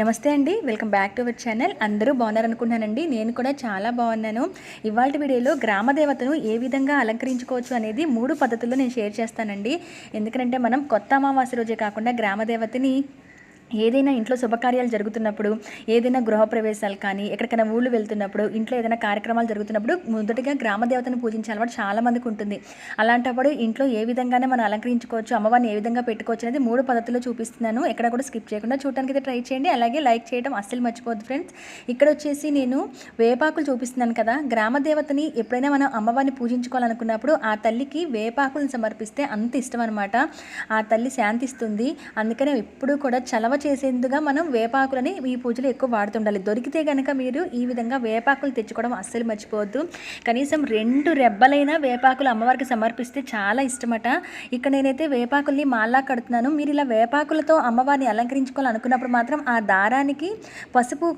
నమస్తే అండి welcome back to our channel. అందరూ బాగున్నారు అనుకుంటున్నానండి నేను కూడా చాలా బాగున్నాను. ఇవాళ వీడియోలో గ్రామ దేవతను ఏ విధంగా అలంకరించుకోవచ్చు అనేది మూడు పద్ధతుల్లో నేను షేర్ చేస్తానండి. ఎందుకంటే మనం కొత్త అమావాస్య రోజే కాకుండా గ్రామ దేవతని ఏదైనా ఇంట్లో శుభకార్యాలు జరుగుతున్నప్పుడు ఏదైనా గృహప్రవేశాలు కానీ ఎక్కడికైనా ఊళ్ళు వెళ్తున్నప్పుడు ఇంట్లో ఏదైనా కార్యక్రమాలు జరుగుతున్నప్పుడు మొదటిగా గ్రామ దేవతను పూజించే అలవాటు చాలా మందికి ఉంటుంది. అలాంటప్పుడు ఇంట్లో ఏ విధంగానే మనం అలంకరించుకోవచ్చు అమ్మవారిని ఏ విధంగా పెట్టుకోవచ్చు అనేది మూడు పద్ధతుల్లో చూపిస్తున్నాను. ఎక్కడ కూడా స్కిప్ చేయకుండా చూడడానికి అయితే ట్రై చేయండి. అలాగే లైక్ చేయడం అస్సలు మర్చిపోద్దు ఫ్రెండ్స్. ఇక్కడ వచ్చేసి నేను వేపాకులు చూపిస్తున్నాను కదా. గ్రామ దేవతని ఎప్పుడైనా మనం అమ్మవారిని పూజించుకోవాలనుకున్నప్పుడు ఆ తల్లికి వేపాకులను సమర్పిస్తే అంత ఇష్టం అనమాట ఆ తల్లి శాంతిస్తుంది. అందుకనే ఎప్పుడు కూడా చలవ చేసేందుగా మనం వేపాకులని ఈ పూజలో ఎక్కువ వాడుతుండాలి. దొరికితే కనుక మీరు ఈ విధంగా వేపాకులు తెచ్చుకోవడం అస్సలు మర్చిపోవద్దు. కనీసం రెండు రెబ్బలైన వేపాకులు అమ్మవారికి సమర్పిస్తే చాలా ఇష్టమట. ఇక్కడ నేనైతే వేపాకుల్ని మాలా కడుతున్నాను. మీరు ఇలా వేపాకులతో అమ్మవారిని అలంకరించుకోవాలనుకున్నప్పుడు మాత్రం ఆ దారానికి పసుపు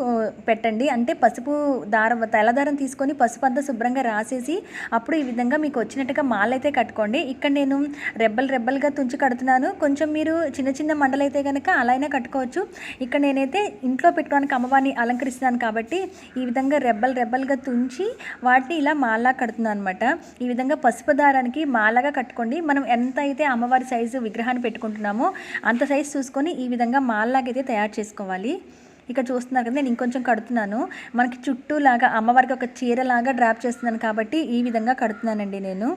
పెట్టండి. అంటే పసుపు దారం తెల్లదారం తీసుకొని పసుపు అంతా శుభ్రంగా రాసేసి అప్పుడు ఈ విధంగా మీకు వచ్చినట్టుగా మాలైతే అయితే కట్టుకోండి. ఇక్కడ నేను రెబ్బలు రెబ్బలుగా తుంచి కడుతున్నాను. కొంచెం మీరు చిన్న చిన్న మండలైతే కనుక అలా అయినా పెట్టుకోవచ్చు. ఇక్కడ నేనైతే ఇంట్లో పెట్టుకోవడానికి అమ్మవారిని అలంకరిస్తున్నాను కాబట్టి ఈ విధంగా రెబ్బలు రెబ్బలుగా తుంచి వాటిని ఇలా మాలా కడుతున్నాను అనమాట ఈ విధంగా పసుపు దారానికి మాలగా కట్టుకోండి. మనం ఎంత అయితే అమ్మవారి సైజు విగ్రహాన్ని పెట్టుకుంటున్నామో అంత సైజు చూసుకొని ఈ విధంగా మాలలాగైతే తయారు చేసుకోవాలి. ఇక్కడ చూస్తున్నారు కదా నేను ఇంకొంచెం కడుతున్నాను. మనకి చుట్టూ లాగా అమ్మవారికి ఒక చీరలాగా డ్రాప్ చేస్తున్నాను కాబట్టి ఈ విధంగా కడుతున్నానండి నేను.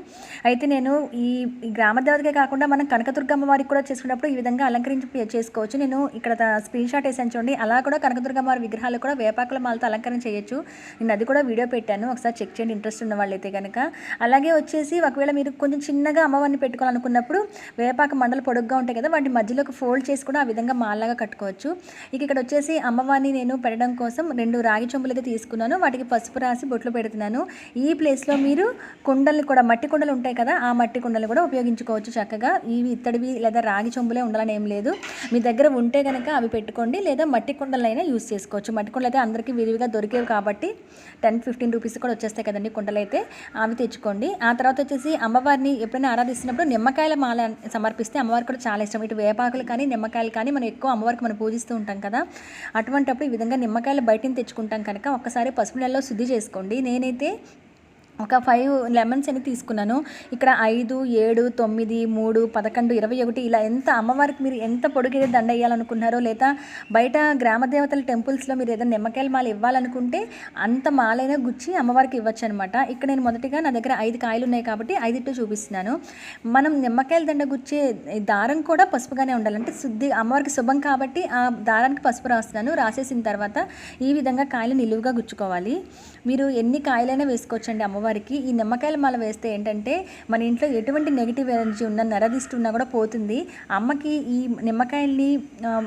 అయితే నేను ఈ గ్రామదేవతకే గ్రామ కాకుండా మనం కనకదుర్గ అమ్మవారికి కూడా చేసుకున్నప్పుడు ఈ విధంగా అలంకరించి చేసుకోవచ్చు. నేను ఇక్కడ స్క్రీన్ షాట్ వేసాను చూడండి. అలా కూడా కనకదుర్గ అమ్మవారి విగ్రహాలు కూడా వేపాకుల మాలతో అలంకరణ చేయొచ్చు. నేను అది కూడా వీడియో పెట్టాను. ఒకసారి చెక్ చేయండి ఇంట్రెస్ట్ ఉన్న వాళ్ళైతే కనుక అలాగే వచ్చేసి ఒకవేళ మీరు కొంచెం చిన్నగా అమ్మవారిని పెట్టుకోవాలనుకున్నప్పుడు వేపాక మండలు పొడుగ్గా ఉంటాయి కదా వాటి మధ్యలో ఫోల్డ్ చేసి కూడా ఆ విధంగా మాలగా కట్టుకోవచ్చు. ఇక ఇక్కడ వచ్చేసి అమ్మవారిని నేను పెట్టడం కోసం రెండు రాగి చెంబులు అయితే తీసుకున్నాను. వాటికి పసుపు రాసి బొట్లు పెడుతున్నాను. ఈ ప్లేస్లో మీరు కుండలు కూడా మట్టి కుండలు ఉంటాయి కదా ఆ మట్టి కుండలు కూడా ఉపయోగించుకోవచ్చు చక్కగా. ఇవి ఇత్తడివి లేదా రాగి చెంబులే ఉండాలని ఏం లేదు. మీ దగ్గర ఉంటే కనుక అవి పెట్టుకోండి లేదా మట్టి కుండలైనా యూస్ చేసుకోవచ్చు. మట్టి కుండలు అయితే అందరికీ విరివిగా దొరికేవి కాబట్టి టెన్ ఫిఫ్టీన్ రూపీస్ కూడా వచ్చేస్తాయి కదండి కుండలు అయితే అవి తెచ్చుకోండి. ఆ తర్వాత వచ్చేసి అమ్మవారిని ఎప్పుడైనా ఆరాధిస్తున్నప్పుడు నిమ్మకాయల మాల సమర్పిస్తే అమ్మవారికి కూడా చాలా ఇష్టం. ఇటు వేపాకులు కానీ నిమ్మకాయలు కానీ మనం ఎక్కువ అమ్మవారికి మనం పూజిస్తూ ఉంటాం కదా. అటువంటప్పుడు ఈ విధంగా నిమ్మకాయలు బయటని తెచ్చుకుంటాం కనుక ఒక్కసారి పసుపు నెలలో శుద్ధి చేసుకోండి. నేనైతే ఒక ఫైవ్ లెమన్స్ అని తీసుకున్నాను. ఇక్కడ ఐదు ఏడు తొమ్మిది మూడు పదకొండు ఇరవై ఒకటి ఇలా ఎంత అమ్మవారికి మీరు ఎంత పొడుగు దండ వేయాలనుకున్నారో లేదా బయట గ్రామ దేవతల టెంపుల్స్లో మీరు ఏదైనా నిమ్మకాయల మాల ఇవ్వాలనుకుంటే అంత మాలైనా గుచ్చి అమ్మవారికి ఇవ్వచ్చు అనమాట ఇక్కడ నేను మొదటిగా నా దగ్గర ఐదు కాయలు ఉన్నాయి కాబట్టి ఐదిట్టు చూపిస్తున్నాను. మనం నిమ్మకాయల దండ గుచ్చే దారం కూడా పసుపుగానే ఉండాలంటే శుద్ధి అమ్మవారికి శుభం కాబట్టి ఆ దారానికి పసుపు రాస్తున్నాను. రాసేసిన తర్వాత ఈ విధంగా కాయలు నిలువుగా గుచ్చుకోవాలి. మీరు ఎన్ని కాయలైనా వేసుకోవచ్చండి అమ్మవారికి ఈ నిమ్మకాయల మాల వేస్తే ఏంటంటే మన ఇంట్లో ఎటువంటి నెగిటివ్ ఎనర్జీ ఉన్నా నరదిష్టి ఉన్నా కూడా పోతుంది. అమ్మకి ఈ నిమ్మకాయల్ని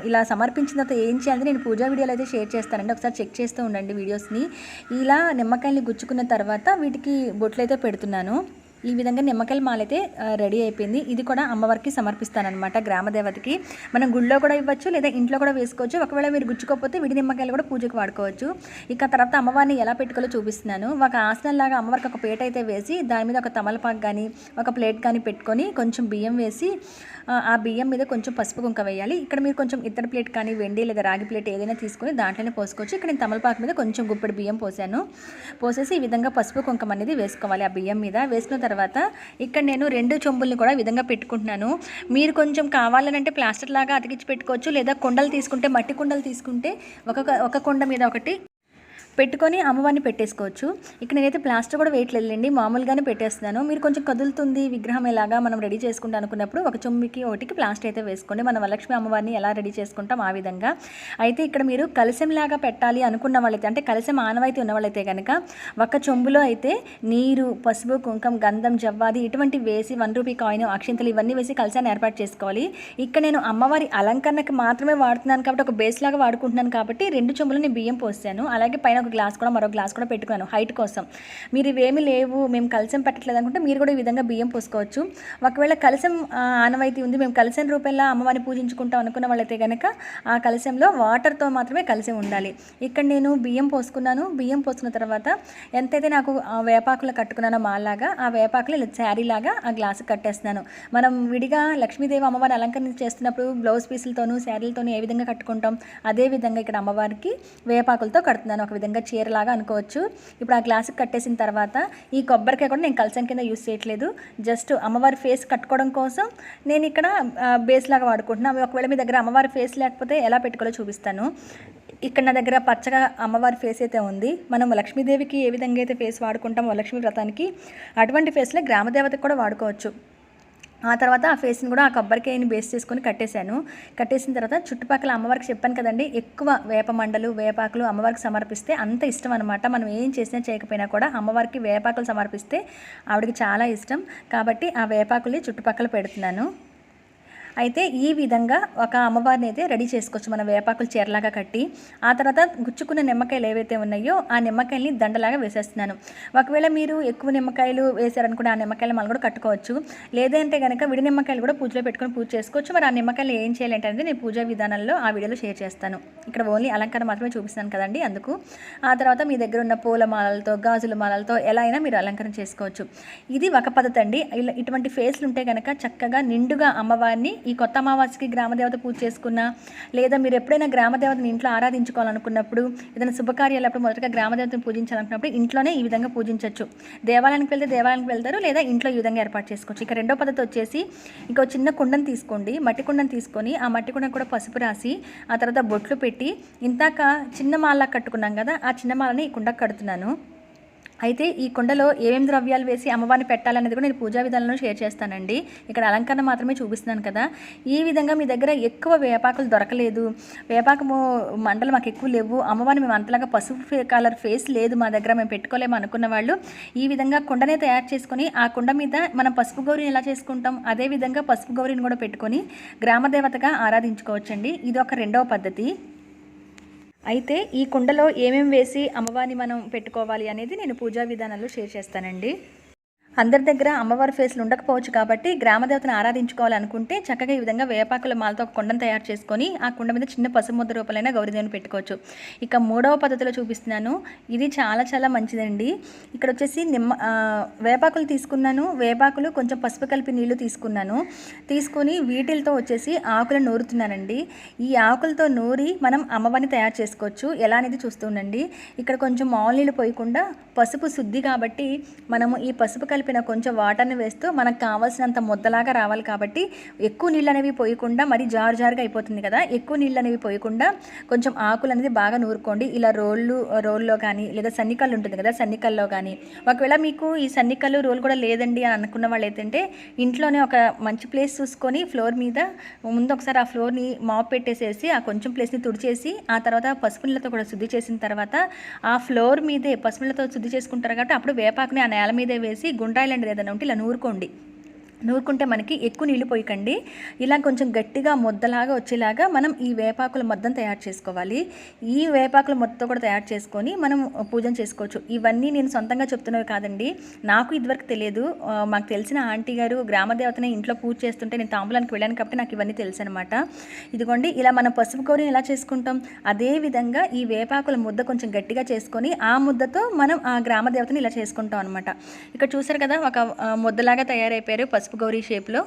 ఇలా సమర్పించిన తర్వాత ఏం చేయాలి నేను పూజా వీడియోలు అయితే షేర్ చేస్తానండి. ఒకసారి చెక్ చేస్తూ ఉండండి వీడియోస్ని. ఇలా నిమ్మకాయల్ని గుచ్చుకున్న తర్వాత వీటికి బొట్లు అయితే పెడుతున్నాను. ఈ విధంగా నిమ్మకాయల మాల అయితే రెడీ అయిపోయింది. ఇది కూడా అమ్మవారికి సమర్పిస్తానమాట గ్రామదేవతకి మనం గుళ్ళో కూడా ఇవ్వచ్చు లేదా ఇంట్లో కూడా వేసుకోవచ్చు. ఒకవేళ మీరు గుచ్చుకోకపోతే విడి నిమ్మకాయలు కూడా పూజకు వాడుకోవచ్చు. ఇక తర్వాత అమ్మవారిని ఎలా పెట్టుకోవాలో చూపిస్తున్నాను. ఒక ఆసనంలాగా అమ్మవారికి ఒక పేట అయితే వేసి దాని మీద ఒక తమలపాకు కానీ ఒక ప్లేట్ కానీ పెట్టుకొని కొంచెం బియ్యం వేసి ఆ, బియ్యం మీద కొంచెం పసుపు కుంక వేయాలి. ఇక్కడ మీరు కొంచెం ఇతర ప్లేట్ కానీ వెండి లేదా రాగి ప్లేట్ ఏదైనా తీసుకొని దాంట్లోనే పోసుకోవచ్చు. ఇక్కడ నేను తమలపాకు మీద కొంచెం గుప్పెడు బియ్యం పోసాను. పోసేసి ఈ విధంగా పసుపు కుంకం అనేది వేసుకోవాలి ఆ బియ్యం మీద. వేసుకున్న తర్వాత ఇక్కడ నేను రెండు చెంబుల్ని కూడా విధంగా పెట్టుకుంటున్నాను. మీరు కొంచెం కావాలనంటే ప్లాస్టర్ లాగా అతికించి పెట్టుకోవచ్చు లేదా కుండలు తీసుకుంటే మట్టి కుండలు తీసుకుంటే ఒక ఒక కుండ మీద ఒకటి పెట్టుకొని అమ్మవారిని పెట్టేసుకోవచ్చు. ఇక్కడ నేనైతే ప్లాస్టర్ కూడా వేయట్లేదండి మామూలుగానే పెట్టేస్తున్నాను. మీరు కొంచెం కదులుతుంది విగ్రహం ఎలాగా మనం రెడీ చేసుకుంటాం అనుకున్నప్పుడు ఒక చొమ్మికి ఒకటికి ప్లాస్టర్ అయితే వేసుకోండి. మన వరలక్ష్మి అమ్మవారిని ఎలా రెడీ చేసుకుంటాం ఆ విధంగా. అయితే ఇక్కడ మీరు కలశంలాగా పెట్టాలి అనుకున్న వాళ్ళైతే అంటే కలశం ఆనవాయితీ ఉన్న వాళ్ళైతే కనుక ఒక చెంబులో అయితే నీరు పసుపు కుంకం గంధం జవ్వాది ఇటువంటి వేసి వన్ రూపీ కాయిన్ అక్షింతలు ఇవన్నీ వేసి కలిసాన్ని ఏర్పాటు చేసుకోవాలి. ఇక్కడ నేను అమ్మవారి అలంకరణకి మాత్రమే వాడుతున్నాను కాబట్టి ఒక బేస్ లాగా వాడుకుంటున్నాను కాబట్టి రెండు చెంబులు నేను బియ్యం పోసాను అలాగే పైన ఒక గ్లాస్ కూడా మరో గ్లాస్ కూడా పెట్టుకున్నాను హైట్ కోసం. మీరు ఇవేమీ లేవు మేము కలిసం పెట్టట్లేదు అనుకుంటే మీరు కూడా ఈ విధంగా బియ్యం పోసుకోవచ్చు. ఒకవేళ కలిసం ఆనవాయితీ ఉంది మేము కలిసం రూపంలో అమ్మవారిని పూజించుకుంటాం అనుకున్న వాళ్ళైతే కనుక ఆ కలిసంలో వాటర్తో మాత్రమే కలిసి ఉండాలి. ఇక్కడ నేను బియ్యం పోసుకున్నాను. బియ్యం పోసుకున్న తర్వాత ఎంతైతే నాకు ఆ వేపాకులు కట్టుకున్నానో మాలాగా ఆ వేపాకులు ఇలా శారీలాగా ఆ గ్లాసు కట్టేస్తున్నాను. మనం విడిగా లక్ష్మీదేవి అమ్మవారిని అలంకరణ చేస్తున్నప్పుడు బ్లౌజ్ పీసులతోనూ శారీలతోనూ ఏ విధంగా కట్టుకుంటాం అదే విధంగా ఇక్కడ అమ్మవారికి వేపాకులతో కడుతున్నాను ఒక విధంగా. చీరలాగా అనుకోవచ్చు. ఇప్పుడు ఆ గ్లాసుకి కట్టేసిన తర్వాత ఈ కొబ్బరికాయ కూడా నేను కలసం కింద యూస్ చేయట్లేదు. జస్ట్ అమ్మవారి ఫేస్ కట్టుకోవడం కోసం నేను ఇక్కడ బేస్ లాగా వాడుకుంటున్నాను ఒకవేళ మీ దగ్గర అమ్మవారి ఫేస్ లేకపోతే ఎలా పెట్టుకోవాలో చూపిస్తాను. ఇక్కడ నా దగ్గర పచ్చగా అమ్మవారి ఫేస్ అయితే ఉంది. మనం లక్ష్మీదేవికి ఏ విధంగా అయితే ఫేస్ వాడుకుంటామో లక్ష్మీ వ్రతానికి అటువంటి ఫేస్లో గ్రామదేవతకు కూడా వాడుకోవచ్చు. ఆ తర్వాత ఆ ఫేస్ని కూడా ఆ కొబ్బరికాయని బేస్ చేసుకొని కట్టేశాను. కట్టేసిన తర్వాత చుట్టుపక్కల అమ్మవారికి చెప్పాను కదండి ఎక్కువ వేప మండలు వేపాకులు అమ్మవారికి సమర్పిస్తే అంత ఇష్టం అనమాట మనం ఏం చేసినా చేయకపోయినా కూడా అమ్మవారికి వేపాకులు సమర్పిస్తే ఆవిడకి చాలా ఇష్టం. కాబట్టి ఆ వేపాకుల్ని చుట్టుపక్కల పెడుతున్నాను. అయితే ఈ విధంగా ఒక అమ్మవారిని అయితే రెడీ చేసుకోవచ్చు మన వేపాకులు చీరలాగా కట్టి. ఆ తర్వాత గుచ్చుకున్న నిమ్మకాయలు ఏవైతే ఉన్నాయో ఆ నిమ్మకాయల్ని దండలాగా వేసేస్తున్నాను. ఒకవేళ మీరు ఎక్కువ నిమ్మకాయలు వేసారనుకుంటే ఆ నిమ్మకాయలు మళ్ళీ కూడా కట్టుకోవచ్చు. లేదంటే కనుక విడి నిమ్మకాయలు కూడా పూజలో పెట్టుకొని పూజ చేసుకోవచ్చు. మరి ఆ నిమ్మకాయలు ఏం చేయాలంటే అనేది నేను పూజా విధానంలో ఆ వీడియోలో షేర్ చేస్తాను. ఇక్కడ ఓన్లీ అలంకరణ మాత్రమే చూపిస్తాను కదండి అందుకు. ఆ తర్వాత మీ దగ్గర ఉన్న పూల మాలలతో గాజుల మాలలతో ఎలా అయినా మీరు అలంకరణ చేసుకోవచ్చు. ఇది ఒక పద్ధతి అండి. ఇలా ఇటువంటి ఫేస్లు ఉంటే కనుక చక్కగా నిండుగా అమ్మవారిని ఈ ఈ కొత్త అమావాస్యకి గ్రామదేవత పూజ చేసుకున్నా లేదా మీరు ఎప్పుడైనా గ్రామదేవతని ఇంట్లో ఆరాధించుకోవాలనుకున్నప్పుడు ఏదైనా శుభకార్యాలప్పుడు మొదటగా గ్రామదేవతను పూజించాలనుకున్నప్పుడు ఇంట్లోనే ఈ విధంగా పూజించవచ్చు దేవాలయానికి వెళ్తే దేవాలయానికి వెళ్తారు లేదా ఇంట్లో ఈ విధంగా ఏర్పాటు చేసుకోవచ్చు. ఇక రెండో పద్ధతి వచ్చేసి ఇంకో చిన్న కుండను తీసుకోండి. మట్టి కుండను తీసుకొని ఆ మట్టి కుండను కూడా పసుపు రాసి ఆ తర్వాత బొట్లు పెట్టి ఇంతాక చిన్న మాల కట్టుకున్నాం కదా ఆ చిన్న మాలని ఈ కుండకు కడుతున్నాను. అయితే ఈ కుండలో ఏమేమి ద్రవ్యాలు వేసి అమ్మవారిని పెట్టాలనేది కూడా నేను పూజా విధానంలో షేర్ చేస్తానండి. ఇక్కడ అలంకరణ మాత్రమే చూపిస్తున్నాను కదా. ఈ విధంగా మీ దగ్గర ఎక్కువ వేపాకులు దొరకలేదు. వేపాకము మండలు మాకు ఎక్కువ లేవు. అమ్మవారిని మేము అంతలాగా పసుపు కలర్ ఫేస్ లేదు మా దగ్గర. మేము పెట్టుకోలేము అనుకున్న వాళ్ళు. ఈ విధంగా కుండనే తయారు చేసుకొని ఆ కుండ మీద మనం పసుపు గౌరిని ఎలా చేసుకుంటాం? అదే విధంగా పసుపు గౌరిని కూడా పెట్టుకొని గ్రామదేవతగా ఆరాధించుకోవచ్చండి. ఇది ఒక రెండవ పద్ధతి. అయితే ఈ కుండలో ఏమేమి వేసి అమ్మవారిని మనం పెట్టుకోవాలి అనేది నేను పూజా విధానాలు షేర్ చేస్తానండి. అందరి దగ్గర అమ్మవారి ఫేస్లు ఉండకపోవచ్చు కాబట్టి గ్రామదేవతను ఆరాధించుకోవాలనుకుంటే చక్కగా ఈ విధంగా వేపాకుల మాలతో ఒక కుండను తయారు చేసుకొని ఆ కుండ మీద చిన్న పసుపు ముద్ద గౌరీదేవిని పెట్టుకోవచ్చు. ఇక మూడవ పద్ధతిలో చూపిస్తున్నాను. ఇది చాలా చాలా మంచిదండి. ఇక్కడ వచ్చేసి నిమ్మ వేపాకులు తీసుకున్నాను. వేపాకులు కొంచెం పసుపు కలిపి నీళ్ళు తీసుకున్నాను. తీసుకొని వీటిలతో వచ్చేసి ఆకులను నూరుతున్నానండి. ఈ ఆకులతో నూరి మనం అమ్మవారిని తయారు చేసుకోవచ్చు. ఎలా అనేది చూస్తుండండి ఇక్కడ కొంచెం మామూలు నీళ్ళు పోయకుండా పసుపు శుద్ధి కాబట్టి మనము ఈ పసుపు కలిపి చెప్పిన కొంచెం వాటర్ని వేస్తూ మనకు కావాల్సినంత ముద్దలాగా రావాలి కాబట్టి ఎక్కువ నీళ్ళు అనేవి పోయకుండా మరి జారు జారుగా అయిపోతుంది కదా ఎక్కువ నీళ్ళు అనేవి పోయకుండా కొంచెం ఆకులు అనేది బాగా నూరుకోండి. ఇలా రోళ్ళు రోల్లో కానీ లేదా సన్నికల్లు ఉంటుంది కదా సన్నికల్లో కానీ. ఒకవేళ మీకు ఈ సన్నికల్లు రోల్ కూడా లేదండి అని అనుకున్న వాళ్ళు ఏంటంటే ఇంట్లోనే ఒక మంచి ప్లేస్ చూసుకొని ఫ్లోర్ మీద ముందు ఒకసారి ఆ ఫ్లోర్ని మాప్ పెట్టేసేసి ఆ కొంచెం ప్లేస్ని తుడిచేసి ఆ తర్వాత పసుపు నీళ్ళతో కూడా శుద్ధి చేసిన తర్వాత ఆ ఫ్లోర్ మీదే పసుపు నీళ్ళతో శుద్ధి చేసుకుంటారు కాబట్టి అప్పుడు వేపాకుని ఆ నేల మీదే వేసి గుండ్రాయిలు ఉండాలండి ఏదైనా ఉంటే ఇలా నూరుకోండి. నూరుకుంటే మనకి ఎక్కువ నీళ్ళు పోయకండి. ఇలా కొంచెం గట్టిగా ముద్దలాగా వచ్చేలాగా మనం ఈ వేపాకుల మొద్దం తయారు చేసుకోవాలి. ఈ వేపాకుల మొత్తం కూడా తయారు చేసుకొని మనం పూజన చేసుకోవచ్చు. ఇవన్నీ నేను సొంతంగా చెప్తున్నవి కాదండి. నాకు ఇదివరకు తెలియదు. మాకు తెలిసిన ఆంటీ గారు గ్రామదేవతని ఇంట్లో పూజ చేస్తుంటే నేను తాంబూలానికి వెళ్ళాను కాబట్టి నాకు ఇవన్నీ తెలుసు అనమాట ఇదిగోండి ఇలా మనం పసుపు గౌరిని ఎలా చేసుకుంటాం? అదే విధంగా ఈ వేపాకుల ముద్ద కొంచెం గట్టిగా చేసుకొని ఆ ముద్దతో మనం ఆ గ్రామదేవతని ఇలా చేసుకుంటాం అనమాట ఇక్కడ చూసారు కదా ఒక ముద్దలాగా తయారైపోయారు పసుపు గౌరీ షేప్లో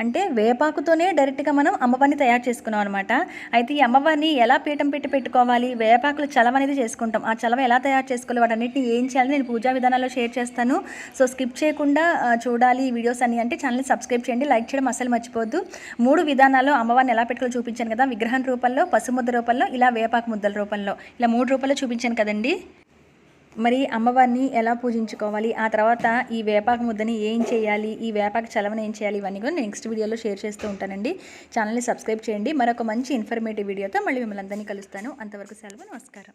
అంటే వేపాకుతోనే డైరెక్ట్గా మనం అమ్మవారిని తయారు చేసుకున్నాం అనమాట అయితే ఈ అమ్మవారిని ఎలా పీఠం పెట్టి పెట్టుకోవాలి? వేపాకులు చలవ అనేది చేసుకుంటాం. ఆ చలవ ఎలా తయారు చేసుకోవాలి? వాటన్నిటిని ఏం చేయాలి? నేను పూజా విధానాల్లో షేర్ చేస్తాను. సో స్కిప్ చేయకుండా చూడాలి ఈ వీడియోస్ అన్ని. అంటే ఛానల్ని సబ్స్క్రైబ్ చేయండి. లైక్ చేయడం అసలు మర్చిపోద్దు మూడు విధానాల్లో అమ్మవారిని ఎలా పెట్టుకోవాలో చూపించాను కదా. విగ్రహం రూపంలో పసుముద్ద రూపంలో ఇలా వేపాకు ముద్దల రూపంలో. ఇలా మూడు రూపంలో చూపించాను కదండి. మరి అమ్మవారిని ఎలా పూజించుకోవాలి? ఆ తర్వాత ఈ వేపాకు ముద్దని ఏం చేయాలి? ఈ వేపాకు చలవని ఏం చేయాలి? ఇవన్నీ కూడా నెక్స్ట్ వీడియోలో షేర్ చేస్తూ ఉంటానండి. ఛానల్ని సబ్స్క్రైబ్ చేయండి. మరొక మంచి ఇన్ఫర్మేటివ్ వీడియోతో మళ్ళీ మిమ్మల్ని అందరినీ కలుస్తాను. అంతవరకు సెలవు నమస్కారం.